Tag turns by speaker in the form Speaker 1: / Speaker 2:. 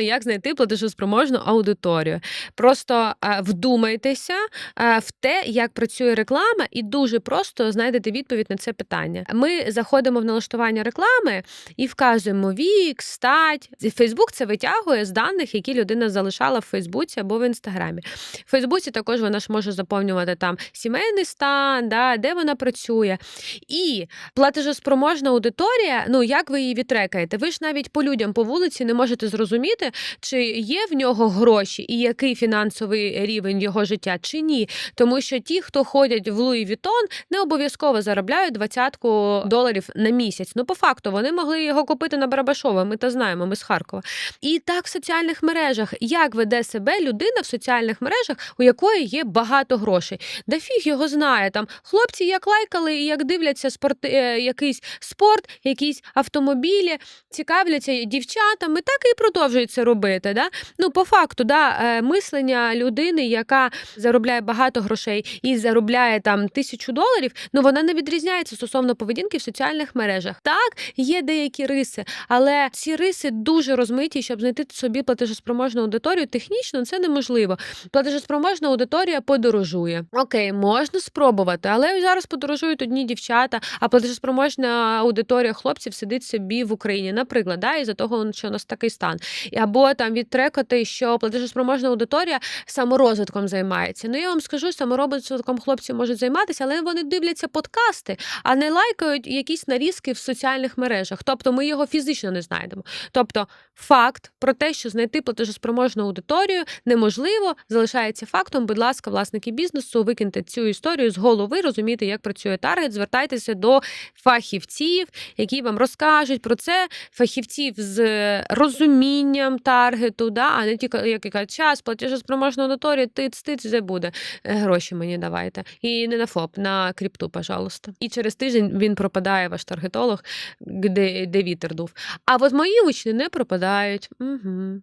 Speaker 1: Як знайти платежоспроможну аудиторію? Просто е, вдумайтеся е, в те, як працює реклама, і дуже просто знайдете відповідь на це питання. Ми заходимо в налаштування реклами і вказуємо вік, стать. Фейсбук це витягує з даних, які людина залишала в Фейсбуці або в інстаграмі. В Фейсбуці також вона ж може заповнювати там сімейний стан, да, де вона працює. І платежоспроможна аудиторія, ну як ви її відтрекаєте? Ви ж навіть по людям по вулиці не можете зрозуміти, чи є в нього гроші і який фінансовий рівень його життя, чи ні. Тому що ті, хто ходять в Луї Вітон, не обов'язково заробляють двадцятку доларів на місяць. Ну, по факту, вони могли його купити на Барабашова. Ми то знаємо, ми з Харкова. І так в соціальних мережах, як веде себе людина в соціальних мережах, у якої є багато грошей. Да фіг його знає. Там хлопці як лайкали і як дивляться спорт, е, якийсь спорт, якісь автомобілі, цікавляться дівчатами, так і продовжують це робити. Да? Ну, по факту, да, е, мислення людини, яка заробляє багато грошей і заробляє там тисячу доларів, ну вона не відрізняється стосовно поведінки в соціальних мережах. Так, є деякі риси, але ці риси дуже розмиті, щоб знайти собі платежоспроможну аудиторію. Технічно це неможливо. Платежоспроможна аудиторія подорожує. Окей, можна спробувати, але зараз подорожують одні дівчата, а платежоспроможна аудиторія хлопців сидить собі в Україні, наприклад, да, із-за того, що у нас такий стан. Або там відтрекати, що платежоспроможна аудиторія саморозвитком займається. Ну я вам скажу, саморозвитком хлопці можуть займатися, але вони дивляться подкасти, а не лайкають якісь нарізки в соціальних мережах. Тобто ми його фізично не знайдемо. Тобто, факт про те, що знайти платежоспроможну аудиторію неможливо, залишається фактом. Будь ласка, власники бізнесу, викиньте цю історію з голови, розумієте, як працює таргет, звертайтеся до фахівців, які вам розкажуть про це, фахівців з розумінням таргету, да, а не тільки як кажуть, час, платежоспроможна аудиторія, тиць, тиц, де буде. Е, Гроші мені давайте. І не на ФОП, на крипту, пожалуйста. І через тиждень він пропадає, ваш таргетолог, де, де вітер дув. А от мої учні не пропадають. Угу.